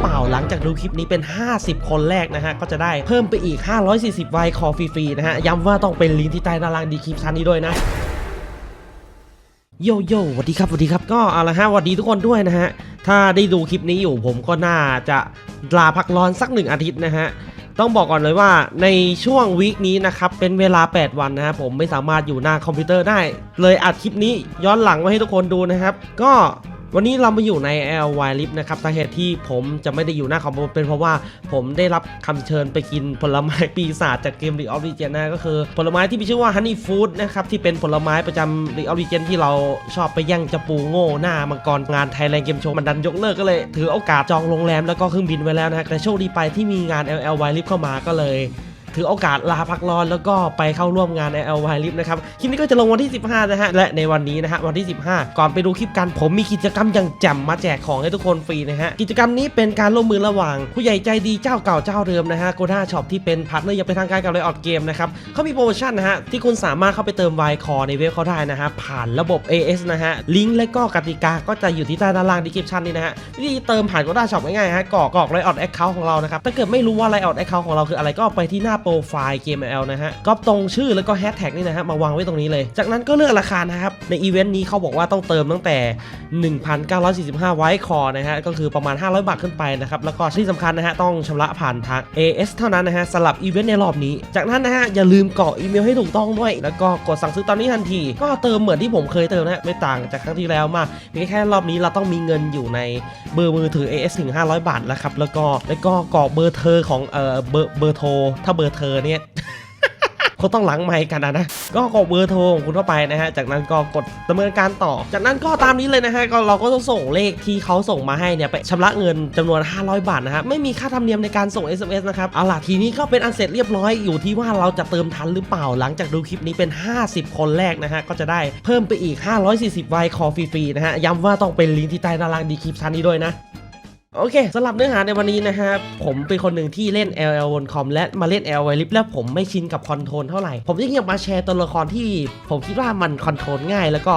เปล่าหลังจากดูคลิปนี้เป็น 50 คนแรกนะฮะ ก็จะได้เพิ่มไปอีก 540ไวคอฟรีๆนะฮะ ย้ำว่าต้องเป็นลิงก์ที่ใต้ด้านล่างดีคลิปชั้นนี้ด้วยนะโยโย่สวัสดีครับสวัสดีครับก็เอาละฮะสวัสดีทุกคนด้วยนะฮะ ถ้าได้ดูคลิปนี้อยู่ผมก็น่าจะลาพักร้อนสักหนึ่งอาทิตย์นะฮะ ต้องบอกก่อนเลยว่าในช่วงวีคนี้นะครับ เป็นเวลา 8 วันนะฮะผมไม่สามารถอยู่หน้าคอมพิวเตอร์ได้ เลยอัดคลิปนี้ย้อนหลังมาให้ทุกคนดูนะครับ ก็ วันนี้เรามาอยู่ใน LY Lift นะครับสาเหตุที่ผมจะไม่ได้อยู่หน้าคอมเป็นเพราะว่าผมได้รับคำเชิญไปกินผลไม้ปีศาจจากเกม League of Legends นะก็คือผลไม้ที่มีชื่อว่า Honey Food นะครับที่เป็นผลไม้ประจำ League of Legends ที่เราชอบไปย่างจะปูโง่หน้ามังกรงานไทยแลนด์เกมโชว์มันดันยกเลิกก็เลย ถือโอกาสจองโรงแรมแล้วก็เครื่องบินไว้แล้วนะแต่โชคดีไปที่มีงาน LLY Lift เข้ามาก็เลย ถือโอกาสลาพักร้อนแล้วก็ไปเข้าร่วมงานใน LY Lift นะครับคลิปนี้ก็จะลงวันที่ 15 นะฮะ และในวันนี้นะฮะวันที่ 15 ก่อนไปดูคลิปกันผมมีกิจกรรมอย่างแจ่มมาแจกของให้ทุกคนฟรีนะฮะ กิจกรรมนี้เป็นการร่วมมือระหว่าง ผู้ใหญ่ใจดีเจ้าเก่าเจ้าเดิมนะฮะโกด้าช็อปที่เป็นพาร์ทเนอร์อยังเป็นทางการกับไลออดเกมนะครับเขามีโปรโมชั่นนะฮะที่คุณสามารถเข้าไปเติมไวคอในเว็บเขาได้นะฮะผ่านระบบ AS นะฮะลิงก์และก็กติกาก็จะอยู่ที่ใต้ด้านล่างดีคริปชันนี่นะฮะวิธีเติมผ่านโกด้าช็อปง่ายๆฮะกรอกกรอกไลออดแอคเคาท์ของเรานะครับถ้าเกิดไม่รู้ว่าไลออดแอคเคาท์ของเราคืออะไรก็ไปที่หน้าโปรไฟล์เกม ML นะฮะก็ตรงชื่อแล้วก็แฮชแท็กนี่นะฮะมาวางไว้ตรงนี้เลย จากนั้นก็เลือกราคานะครับในอีเวนต์นี้เขาบอกว่าต้องเติมตั้งแต่ 1,945 ไวท์คอร์นะฮะก็คือประมาณ 500 บาทขึ้นไปนะครับแล้วก็ที่สำคัญนะฮะต้องชำระผ่านทาง AS เท่านั้นนะฮะสำหรับอีเวนต์ในรอบนี้ จากนั้นนะฮะอย่าลืมกรอกอีเมลให้ถูกต้องด้วย แล้วก็กดสั่งซื้อตอนนี้ทันที ก็เติมเหมือนที่ผมเคยเติมนะฮะไม่ต่างจากครั้งที่แล้วมากเพียงแค่รอบนี้เราต้องมีเงินอยู่ในเบอร์มือถือ AS ถึง500 บาทแล้วครับแล้วก็แล้วก็กรอกเบอร์เธอของเอ่อเบอร์เบอร์โทรถ้าเบอร์เธอเนี่ยเขาต้องหลังไมค์กันนะนะก็กรอกเบอร์โทรของคุณเข้าไปนะฮะ จากนั้นก็กดดำเนินการต่อ จากนั้นก็ตามนี้เลยนะฮะ ก็เราก็ต้องส่งเลขที่เขาส่งมาให้เนี่ยไปชำระเงินจำนวน 500 บาทนะฮะ ไม่มีค่าธรรมเนียมในการส่ง SMS นะครับ เอาล่ะทีนี้ก็เป็นอันเสร็จเรียบร้อยอยู่ที่ว่าเราจะเติมทันหรือเปล่า หลังจากดูคลิปนี้เป็น 50 คนแรกนะฮะ ก็จะได้เพิ่มไปอีก 540ไวคอฟรีๆนะฮะ ย้ำว่าต้องเป็นลิงก์ที่ใต้ด้านล่างดีคลิปชั้นนี้ด้วยนะ โอเคสำหรับเนื้อหาในวันนี้นะฮะผมเป็นคนหนึ่งที่เล่น LL บนคอมและมาเล่น L y l i p แล้วผมไม่ชินกับคอนโทรลเท่าไหร่ ผมจึงอยากมาแชร์ตัวละครที่ผมคิดว่ามันคอนโทรลง่าย แล้วก็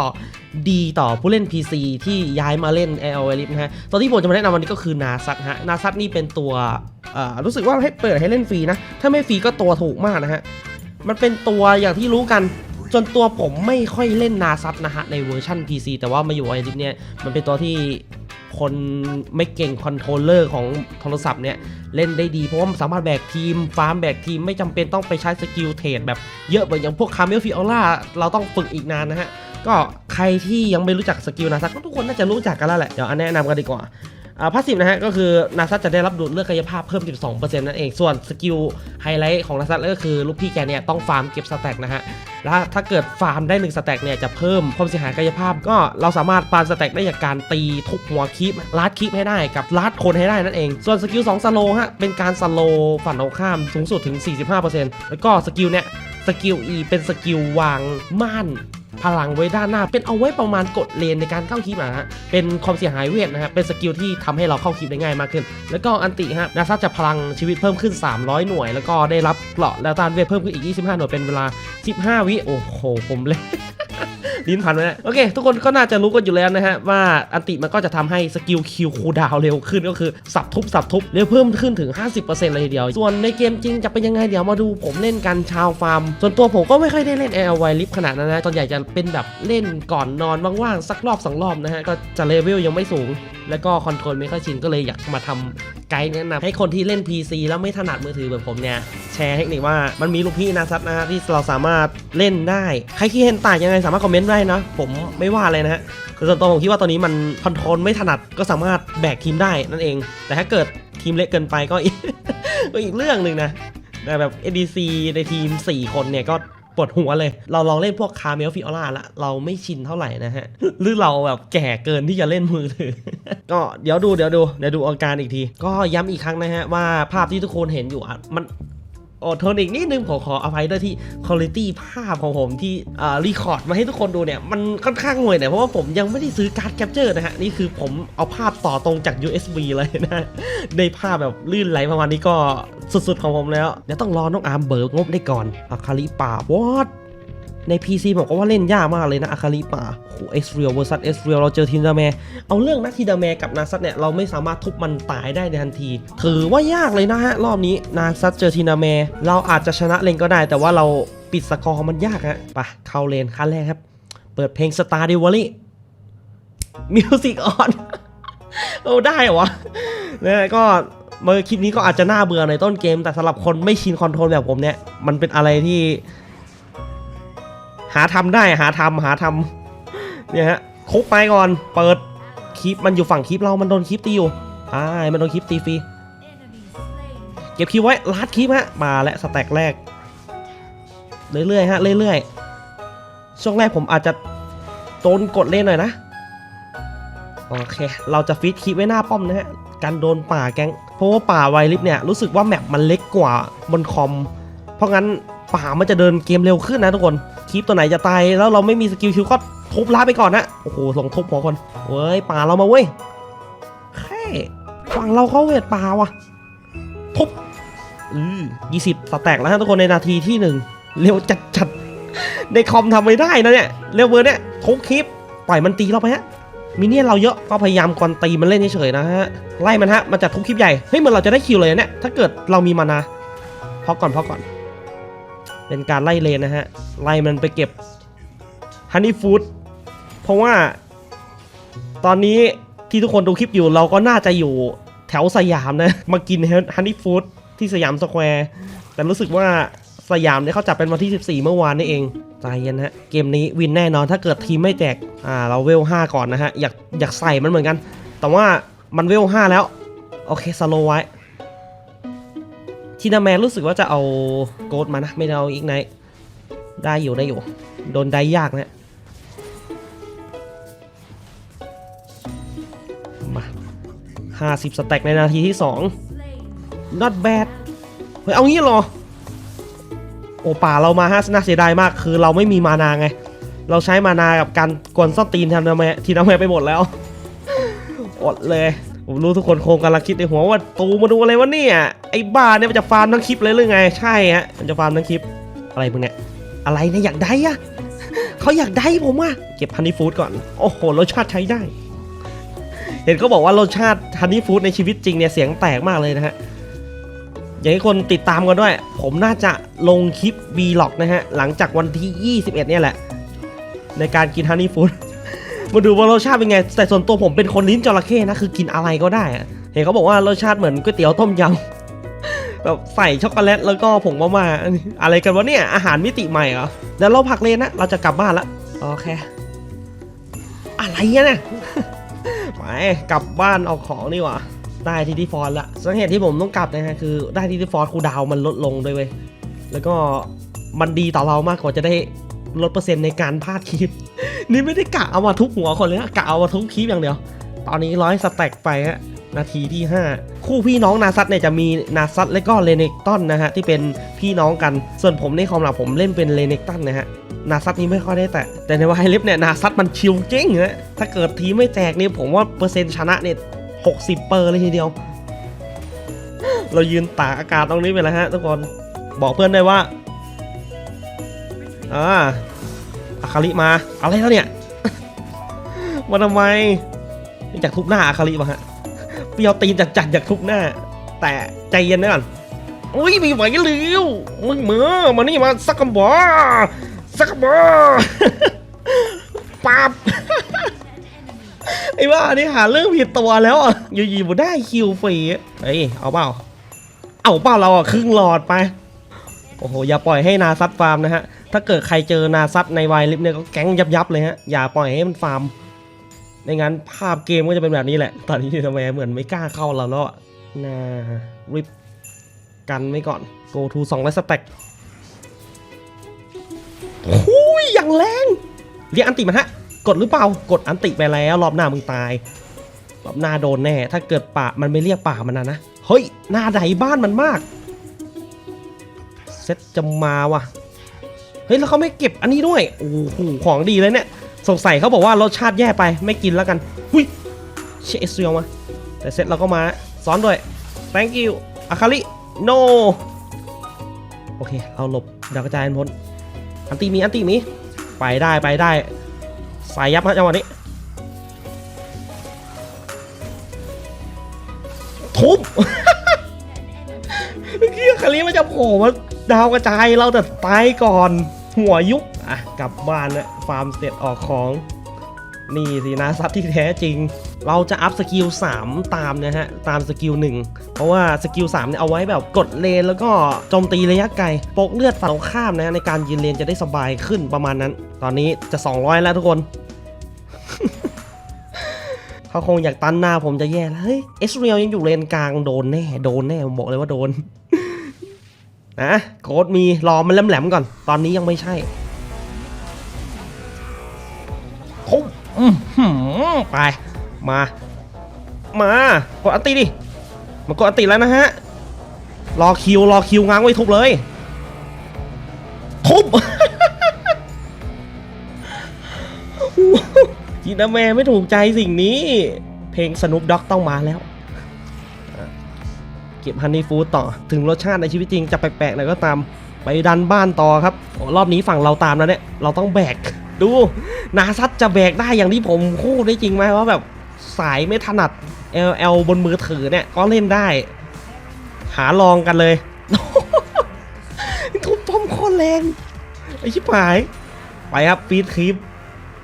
ดีต่อผู้เล่น PC ที่ย้ายมาเล่น L y l i p นะฮะตัวที่ผมจะมาแนะนำวันนี้ก็คือนาซัตฮะนาซัตนี่เป็นตัวอ่อรู้สึกว่าให้เปิดให้เล่นฟรีนะ ถ้าไม่ฟรีก็ตัวถูกมากนะฮะมันเป็นตัวอย่างที่รู้กันจนตัวผมไม่ค่อยเล่นนาซัตนะฮะในเวอร์ชัน PC แต่ว่ามาอยู่ไอริปเนี่ยมันเป็นตัวที่ คนไม่เก่งคอนโทรลเลอร์ของโทรศัพท์เนี่ย เล่นได้ดี เพราะว่ามันสามารถแบกทีม ฟาร์มแบกทีม ไม่จำเป็นต้องไปใช้สกิลเทรดแบบเยอะเหมือนอย่างพวกคาเมลฟิออล่าเราต้องฝึกอีกนานนะฮะ ก็ใครที่ยังไม่รู้จักสกิลนาซักก็ทุกคนน่าจะรู้จักกันแล้วแหละ เดี๋ยวอันแนะนำกันดีกว่า พาสซีฟนะฮะก็คือนาซัตจะได้รับดูดเลือดกายภาพเพิ่ม 12%นั่นเอง ส่วนสกิลไฮไลท์ของนาซัตก็คือลูกพี่แกเนี่ยต้องฟาร์มเก็บสแต็กนะฮะ แล้วถ้าเกิดฟาร์มได้1สแต็กเนี่ยจะเพิ่มความเสียหายกายภาพ ก็เราสามารถฟาร์มสแต็กได้จากการตีทุกหัวคีปลาดคีปให้ได้กับลาดคนให้ได้นั่นเอง ส่วนสกิล2สโลฮะเป็นการสโลฝั่งตรงข้ามสูงสุดถึง 45%แล้วก็สกิลเนี่ยสกิล E เป็นสกิลวางม่าน พลังไว้ด้านหน้า เป็นเอาไว้ประมาณกดเลนในการเข้าคลิปนะฮะเป็นความเสียหายเวทนะฮะเป็นสกิลที่ทำให้เราเข้าคลิปได้ง่ายมากขึ้น แล้วก็อันติฮะนาซาจะพลังชีวิตเพิ่มขึ้น 300 หน่วย แล้วก็ได้รับเกราะแล้วต้านเวทเพิ่มขึ้นอีก 25 หน่วยเป็นเวลา 15 วิโอ้โหผมเลย ลิ้นพันไปแล้วโอเค ทุกคนก็น่าจะรู้กันอยู่แล้วนะฮะว่าอันติมันก็จะทำให้สกิลคิวคูดาวเร็วขึ้นก็คือสับทุบสับทุบเร็วเพิ่มขึ้นถึง 50%เลยทีเดียว ส่วนในเกมจริงจะเป็นยังไงเดี๋ยวมาดูผมเล่นกันชาวฟาร์ม ส่วนตัวผมก็ไม่ค่อยได้เล่น l อลิฟขนาดนั้นนะตอนใหญ่จะเป็นแบบเล่นก่อนนอนว่างๆสักรอบสองรอบนะฮะก็จะเลเวลยังไม่สูง แล้วก็คอนโทรลไม่ค่อยชินก็เลยอยากมาทำไกด์แนะนำให้คนที่เล่น PC แล้วไม่ถนัดมือถือแบบผมเนี่ย แชร์เทคนิคว่ามันมีลูกพี่นาซัตนะฮะที่เราสามารถเล่นได้ ใครคิดเห็นต่างยังไงสามารถคอมเมนต์ได้นะผมไม่ว่าเลยนะฮะคือส่วนตัวผมคิดว่าตอนนี้มันคอนโทรลไม่ถนัดก็สามารถแบกทีมได้นั่นเอง แต่ถ้าเกิดทีมเล็กเกินไปก็อีกก็อีกเรื่องหนึ่งนะแต่แบบ ADC ในทีม 4 คนเนี่ยก็ ปวดหัวเลย เราลองเล่นพวกคาเมลฟิออร่าละเราไม่ชินเท่าไหร่นะฮะ หรือเราแบบแก่เกินที่จะเล่นมือถือ ก็เดี๋ยวดูเดี๋ยวดูเดี๋ยวดูอาการอีกที ก็ย้ำอีกครั้งนะฮะว่าภาพที่ทุกคนเห็นอยู่อะมัน อดทนอีกนิดนึงผมขออภัยด้วยที่คุณภาพภาพของผมที่อ่ารีคอร์ดมาให้ทุกคนดูเนี่ย มันค่อนข้างห่วยหน่อยเพราะว่าผมยังไม่ได้ซื้อการ์ดแคปเจอร์นะฮะ นี่คือผมเอาภาพต่อตรงจาก USB เลยนะ ในภาพแบบลื่นไหลประมาณนี้ก็สุดๆของผมแล้วเดี๋ยวต้องรอน้องอาร์มเบิกงบได้ก่อนอาคาริป่าวอด ใน PC ผมก็ว่าเล่นยากมากเลยนะอาคาริป่าโหเอสเรียลเวอร์ซัสเอสเรียลเราเจอทีมดาแมเอาเรื่องนะทีดาแมกับนาซัตเนี่ยเราไม่สามารถทุบมันตายได้ในทันที ถือว่ายากเลยนะฮะ รอบนี้นาซัตเจอทีดาแมเราอาจจะชนะเลนก็ได้ แต่ว่าเราปิดสกอร์มันยากฮะไปเข้าเลนขั้นแรกครับ เปิดเพลงสตาร์ดิวอลี่มิวสิกออนโอ้ได้เหรอวะนะก็เมื่อคลิปนี้ก็อาจจะน่าเบื่อในต้นเกม แต่สำหรับคนไม่ชินคอนโทรลแบบผมเนี่ย มันเป็นอะไรที่ หาทำได้หาทำหาทำเนี่ยฮะคุกไปก่อนเปิดคลิปมันอยู่ฝั่งคลิปเรามันโดนคลิปตีอยู่อ่ามันโดนคลิปตีฟรีเก็บคลิปไว้ลัดคลิปฮะมาและสแต็กแรกเรื่อยๆฮะเรื่อยๆช่วงแรกผมอาจจะโดนกดเล่นหน่อยนะโอเค เราจะฟิตคลิปไว้หน้าป้อมนะฮะกันโดนป่าแกงเพราะว่าป่าไวลิฟเนี่ยรู้สึกว่าแมปมันเล็กกว่าบนคอม เพราะงั้นป่ามันจะเดินเกมเร็วขึ้นนะทุกคน คลิปตัวไหนจะตายแล้วเราไม่มีสกิลคิวก็ทุบล้าไปก่อนนะโอ้โหส่งทุบหัวคนเว้ยป่าเรามาเว้ยแค่ฝั่งเราเขาเวทป่าว่ะทุบอือยี่สิบสแต็กแล้วฮะทุกคนในนาทีที่หนึ่งเร็วจัดจัดในคอมทำไม่ได้นะเนี่ยเร็วเบอร์เนี่ยทุกคลิปปล่อยมันตีเราไปฮะมิเนี่ยเราเยอะก็พยายามกวนตีมันเล่นเฉยๆนะฮะไล่มันฮะมันจะทุกคลิปใหญ่เฮ้ยเหมือนเราจะได้คิวเลยเนี่ยถ้าเกิดเรามีมานาพอก่อนพอก่อน เป็นการไล่เลนนะฮะ ไล่มันไปเก็บฮันนี่ฟู้ดเพราะว่า ตอนนี้ที่ทุกคนดูคลิปอยู่เราก็น่าจะอยู่แถวสยามนะ มากินฮันนี่ฟู้ดที่สยามสแควร์แต่รู้สึกว่าสยามเนี่ยเขาจัดเป็นวันที่ 14 เมื่อวานนี่เองใจเย็นฮะ เกมนี้วินแน่นอนถ้าเกิดทีมไม่แจก อ่า เราเวล 5 ก่อนนะฮะ อยากอยากใส่มันเหมือนกัน แต่ว่ามันเวล 5 แล้ว โอเคสโลไว้ ทีนาแมนรู้สึกว่าจะเอาโกดมานะ ไม่ได้เอาอีกไนได้อยู่ได้อยู่ โดนได้ยากนะมา 50 สแต็กในนาทีที่ 2 not bad เฮ้ยเอางี้เหรอ โอป่าเรามาฮะน่าเสียดายมาก คือเราไม่มีมานาไง เราใช้มานากับการกวนส้นตีนทีนาแมทีนาแมไปหมดแล้ว อดเลย ผมรู้ทุกคนคงกำลังคิดในหัวว่าตูมาดูอะไรวะเนี่ย ไอ้บ้าเนี่ยมันจะฟาร์มทั้งคลิปเลยหรือไง ใช่ฮะ มันจะฟาร์มทั้งคลิป อะไรมึงเนี่ย อะไรเนี่ยอยากได้อะเขาอยากได้ผมอะเก็บฮันนี่ฟู้ดก่อน โอ้โห รสชาติใช้ได้ เห็นเขาบอกว่ารสชาติฮันนี่ฟู้ดในชีวิตจริงเนี่ยเสียงแตกมากเลยนะฮะ อยากให้คนติดตามกันด้วย ผมน่าจะลงคลิป v l o g นะฮะ หลังจากวันที่ 21 เนี่ยแหละ ในการกินฮันนี่ฟู้ด มาดูว่ารสชาติเป็นไง แต่ส่วนตัวผมเป็นคนลิ้นจระเข้นะ คือกินอะไรก็ได้อะเห็นเขาบอกว่ารสชาติเหมือนก๋วยเตี๋ยวต้มยำแบบใส่ช็อกโกแลตแล้วก็ผงมาม่าอะไรกันวะเนี่ย อาหารมิติใหม่เหรอเดี๋ยวเราพักเลนนะ เราจะกลับบ้านละโอเค อะไรเนี่ยไปกลับบ้านเอาของดีกว่าได้ที่ที่ฟอนละสาเหตุที่ผมต้องกลับนะฮะคือได้ที่ที่ฟอนคูดาวมันลดลงด้วยเว้ยแล้วก็มันดีต่อเรามากกว่าจะได้ ลดเปอร์เซ็นต์ในการพลาดคลิป นี่ไม่ได้กะเอามาทุบหัวคนเลยนะกะเอามาทุบคลิปอย่างเดียว ตอนนี้ร้อยสแต็กไปฮะนาทีที่ 5 คู่พี่น้องนาซัตเนี่ยจะมีนาซัตและก็เลเนกตันนะฮะที่เป็นพี่น้องกันส่วนผมในคอมหลักผมเล่นเป็นเลเนกตันนะฮะนาซัตนี้ไม่ค่อยได้แตะแต่ในวายลิฟเนี่ยนาซัตมันชิวจริงนะถ้าเกิดทีไม่แตกนี่ผมว่าเปอร์เซ็นต์ชนะเนี่ยหกสิบเปอร์เลยทีเดียว เรายืนตากอากาศตรงนี้ไปแล้วฮะทุกคนบอกเพื่อนได้ว่าอ่า อาคาริมา อะไรแล้วเนี่ย มาทำไมอยากทุบหน้าอาคาริมาฮะเปียวตีนจัดจัดๆอยากทุบหน้า แต่ใจเย็นนะก่อนอุ้ยมีไหวเร็วมึงเหมือมานี่มาสักกระบอกสักกระบอกปับไอ้บ้านี่หาเรื่องผิดตัวแล้วอะอยู่ๆมาได้คิวฟรีเฮ้ยเอาเปล่า เอาเปล่าเราอะครึ่งหลอดไป โอ้โห อย่าปล่อยให้นาซัดฟาร์มนะฮะ ถ้าเกิดใครเจอนาซัดในวายลิฟเนี่ยก็แก๊งยับยับเลยฮะ อย่าปล่อยให้มันฟาร์ม ในงั้นภาพเกมก็จะเป็นแบบนี้แหละ ตอนนี้ทำไมเหมือนไม่กล้าเข้าเราแล้วอะนาริบกันไว้ก่อน go to 2แล้วสแต็กโอ้ยอย่างแรง เรียกอันติมันฮะ กดหรือเปล่า กดอันติไปแล้ว รอบหน้ามึงตาย รอบหน้าโดนแน่ ถ้าเกิดป่ามันไม่เรียกป่ามันนะนะ เฮ้ย หน้าใดบ้านมันมาก เซ็ตจะมาว่ะ เฮ้ยแล้วเขาไม่เก็บอันนี้ด้วยโอ้โหของดีเลยเนี่ยสงสัยเขาบอกว่ารสชาติแย่ไปไม่กินแล้วกันหุยเชสเซียวมาแต่เซตเราก็มาซ้อนด้วย thank you อาคาริ no โอเค เอาหลบดาวกระจายมันพ้นอันตีมีอันตีมีไปได้ไปได้ สายยับฮะจังหวะนี้ ทุบเมื่อกี้คาริมันจะโผล่มา ดาวกระจายเราแต่ตายก่อน หัวยุบอะกลับบ้านแล้วฟาร์มเสร็จออกของนี่สินะซัดที่แท้จริง เราจะอัพสกิล 3 ตามนะฮะ ตามสกิล 1 เพราะว่าสกิล3เนี่ยเอาไว้แบบกดเลน แล้วก็โจมตีระยะไกลปกเลือดฝั่งตรงข้ามนะในการยืนเลนจะได้สบายขึ้นประมาณนั้น ตอนนี้จะ 200 แล้วทุกคน เขาคงอยากตันหน้าผมจะแย่แล้ว เฮ้ย เอสเรียลยังอยู่เลนกลางโดนแน่ โดนแน่ ผมบอกเลยว่าโดน นะโค้ดมีรอมันแหลมๆก่อน ตอนนี้ยังไม่ใช่ทุบอื้อหือไป มา มากดอันตีดิ มากดอันตีแล้วนะฮะ รอคิว รอคิวง้างไว้ทุบเลยทุบจีนาแม่ไม่ถูกใจสิ่งนี้ เพลงสนุปด็อกต้องมาแล้ว เก็บฮันนี่ฟู้ดต่อถึงรสชาติในชีวิตจริงจะแปลกๆหน่อยก็ตามไปดันบ้านต่อครับโอ้รอบนี้ฝั่งเราตามแล้วเนี่ยเราต้องแบก ดูนาซัดจะแบกได้อย่างที่ผมพูดได้จริงไหมว่าแบบสายไม่ถนัด LL บนมือถือเนี่ยก็เล่นได้ หาลองกันเลยทุบป้อมโคตรแรงไอชิบหาย ไปครับฟีดคลิป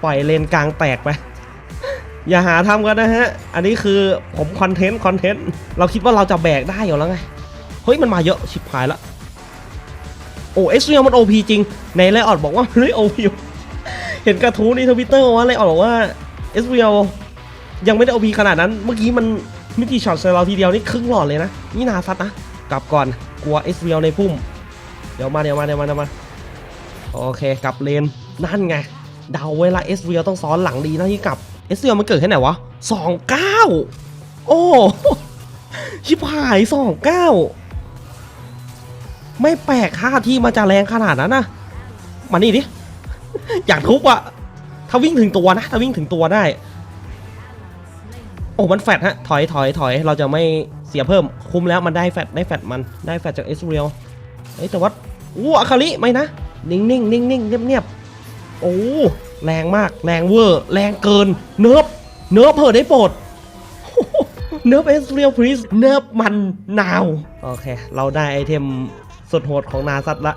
ปล่อยเลนกลางแตกไป อย่าหาทำกันนะฮะ อันนี้คือผมคอนเทนต์คอนเทนต์ เราคิดว่าเราจะแบกได้อยู่แล้วไง เฮ้ยมันมาเยอะชิบหายละ โอ้เอสเรียมันโอพีจริง ในไลออดบอกว่าเฮ้ยโอพีเห็นกระทู้ในทวิตเตอร์ว่าไลออดบอกว่าเอสเรียยังไม่ได้โอพีขนาดนั้น เมื่อกี้มันมิติช็อตใส่เราทีเดียวนี่ครึ่งหลอดเลยนะ นี่นาซัดนะ กลับก่อน กลัวเอสเรียในพุ่ม เดี๋ยวมาเดี๋ยวมาเดี๋ยวมาเดี๋ยวมา โอเคกลับเลน นั่นไง เดาเวลาเอสเรียต้องซ้อนหลังดีนะที่กลับ เอสเรียมันเกิดแค่ไหนวะสองเก้าโอ้ชิบหายสองเก้าไม่แปลกค่าที่มาจะแรงขนาดนั้นนะมานี่ดิ อยากทุบอะถ้าวิ่งถึงตัวนะ ถ้าวิ่งถึงตัวได้ โอ้มันแฟดฮะ ถอยถอยถอยเราจะไม่เสียเพิ่ม คุ้มแล้วมันได้แฟดได้แฟดมันได้แฟดจากเอสเรียลเฮ้ยแต่ว่าอู้อาคาริไม่นะ นิ่งนิ่งนิ่งนิ่งเงียบเงียบโอ้ แรงมาก แรงเวอร์ แรงเกิน เนิร์ฟเนิร์ฟเผอได้โปรดเนิร์ฟเอสเรียลพรีสเนิร์ฟมันนาว โอเค เราได้ไอเทมสุดโหดของนาซัตละ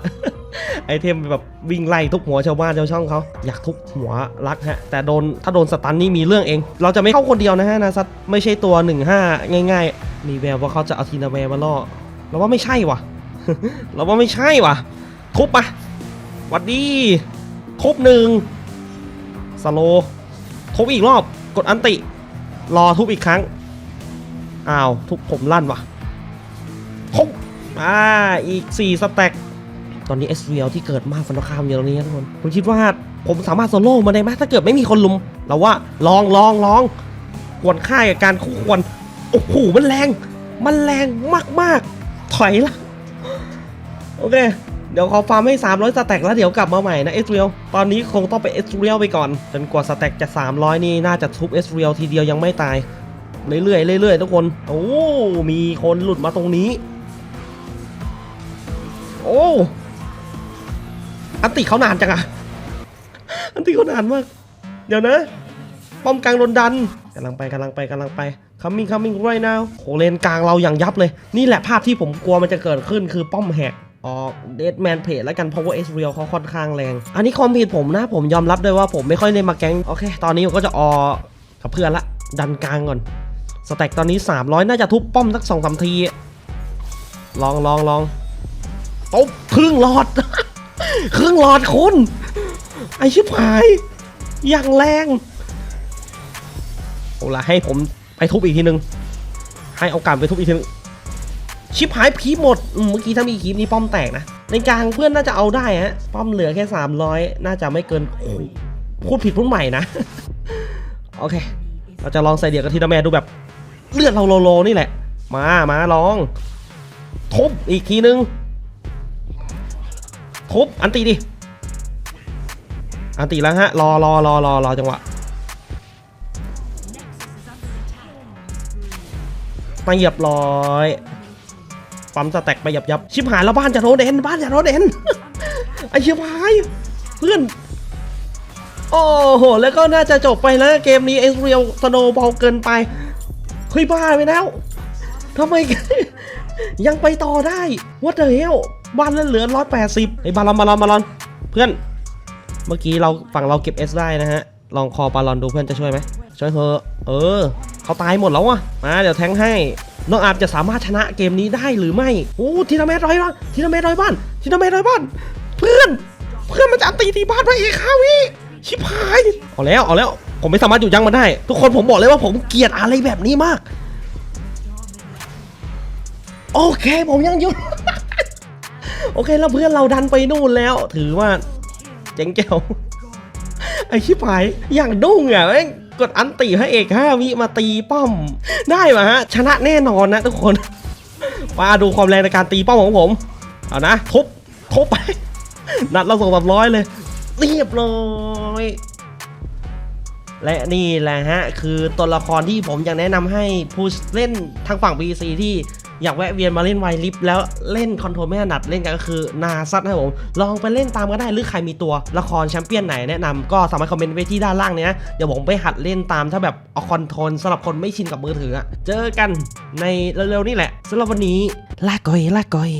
ไอเทมแบบวิ่งไล่ทุบหัวชาวบ้านชาวช่องเขา อยากทุบหัวรักฮะ แต่โดนถ้าโดนสตันนี่มีเรื่องเอง เราจะไม่เข้าคนเดียวนะฮะนาซัตไม่ใช่ตัว 1-5 ง่ายๆ มีแววว่าเขาจะเอาทีนาแวมาล่อเราว่าไม่ใช่วะเราว่าไม่ใช่วะทุบปะหวัดดีทุบหนึ่ง สโลทุบอีกรอบกดอันติ รอทุบอีกครั้ง อ้าว ทุบผมลั่นวะทุบอ่าอีก 4 สแต็กตอนนี้ s อ l ที่เกิดมาฟันท้ามอยู่ตรงนี้ทุกคนผมคิดว่าผมสามารถโซโล่มาได้ไหมถ้าเกิดไม่มีคนลุม เราว่าลองลองลองควรค่ากับการคู่ควรโอ้โหมันแรง มันแรงมาก ๆ ถอยละโอเค เดี๋ยวขอฟาร์มให้ 300 สแต็กแล้วเดี๋ยวกลับมาใหม่นะเอสเรียลตอนนี้คงต้องไปเอสเรียลไปก่อน จนกว่าสแต็กจะ 300 นี่น่าจะทุบเอสเรียลทีเดียวยังไม่ตาย เรื่อยๆเรื่อยๆทุกคน โอ้ มีคนหลุดมาตรงนี้ โอ้อันติเขานานจังอะอันติเขานานมาก เดี๋ยวนะ ป้อมกลางโดนดันกำลังไปกำลังไปกำลังไป coming coming right now โหเลนกลางเราอย่างยับเลย นี่แหละภาพที่ผมกลัวมันจะเกิดขึ้นคือป้อมแหก ออกเดดแมนเพจแล้วกันเพราะว่าเอสเรียลเขาค่อนข้างแรง อันนี้คอมผิดผมนะผมยอมรับด้วยว่าผมไม่ค่อยเล่นมาแก๊งโอเค ตอนนี้ผมก็จะออกับเพื่อนละ ดันกลางก่อน สแต็กตอนนี้ 300 น่าจะทุบป้อมสักสองสามที ลองลองลองตบครึ่งหลอด ครึ่งหลอดคุณ ไอชิบหาย อย่างแรงเอาละให้ผมไปทุบอีกทีนึง ให้โอกาสไปทุบอีกทีนึง ชิบหายพีหมด เมื่อกี้ถ้ามีคลิปนี้ป้อมแตกนะ ในกลางเพื่อนน่าจะเอาได้ฮะ ป้อมเหลือแค่ 300 น่าจะไม่เกินโอ้โหพูดผิดพูดใหม่นะ โอเค เราจะลองใส่เดียวกับทีนาแมนดูแบบ เลือดเราโลโลนี่แหละ มา มาลอง ทุบอีกทีนึง ทุบอันตีดิ อันตีแล้วฮะ รอรอรอรอรอจังหวะเหยียบร้อย ปั๊มสแต็กไปหยับยับชิบหายแล้วบ้านจะโรเดนบ้านจะโรเดนไอชิบหายเพื่อนโอ้โห แล้วก็น่าจะจบไปแล้วเกมนี้เอ็กซ์เรียลสโนบอลเกินไปเฮ้ยบ้าไปแล้วทำไม ยังไปต่อได้ What the hell บ้านเลือดเหลือร้อยแปดสิบไอ้บาลอนบาลอนบาลอนเพื่อน เมื่อกี้เราฝั่งเราเก็บ S ได้นะฮะ ลองคอบาลอนดูเพื่อนจะช่วยไหมช่วยเถอะเออ เขาตายหมดแล้วอะมาเดี๋ยวแทงให้น้องอาร์มจะสามารถชนะเกมนี้ได้หรือไม่โอ้ทีนาเมตร้อยบ้านทีนาเมตร้อยบ้านทีนาเมตร้อยบ้าน เพื่อน เพื่อนมันจะตีตีบ้านไปเอกข้าวิชิบหายเอาแล้วเอาแล้ว ผมไม่สามารถอยู่ยั้งมันได้ ทุกคนผมบอกเลยว่าผมเกลียดอะไรแบบนี้มาก โอเคผมยังอยู่โอเคแล้วเพื่อนเราดันไปนู่นแล้ว ถือว่า เจ๋งแจ๋วไอชิบหายอย่างดุ้งอะแม่ง กดอันตีให้เอกห้าวิมาตีป้อม ได้มาฮะ ชนะแน่นอนนะทุกคน มาดูความแรงในการตีป้อมของผม เอานะทุบทุบไป นัดเราส่งแบบร้อยเลย เรียบร้อยและนี่แหละฮะ คือตัวละครที่ผมอยากแนะนำให้ผู้เล่นทางฝั่ง BC ที่ อยากแวะเวียนมาเล่นไวลิฟแล้วเล่นคอนโทรลไม่ถนัดเล่นกันก็คือนาซัดนะครับผมลองไปเล่นตามก็ได้หรือใครมีตัวละครแชมเปี้ยนไหนแนะนำก็สามารถคอมเมนต์ไว้ที่ด้านล่างเนี้ยเดี๋ยวผมไปหัดเล่นตามถ้าแบบเอาคอนโทรลสำหรับคนไม่ชินกับมือถืออะเจอกันในเร็วๆนี่แหละสำหรับวันนี้ลาก่อยลาก่อย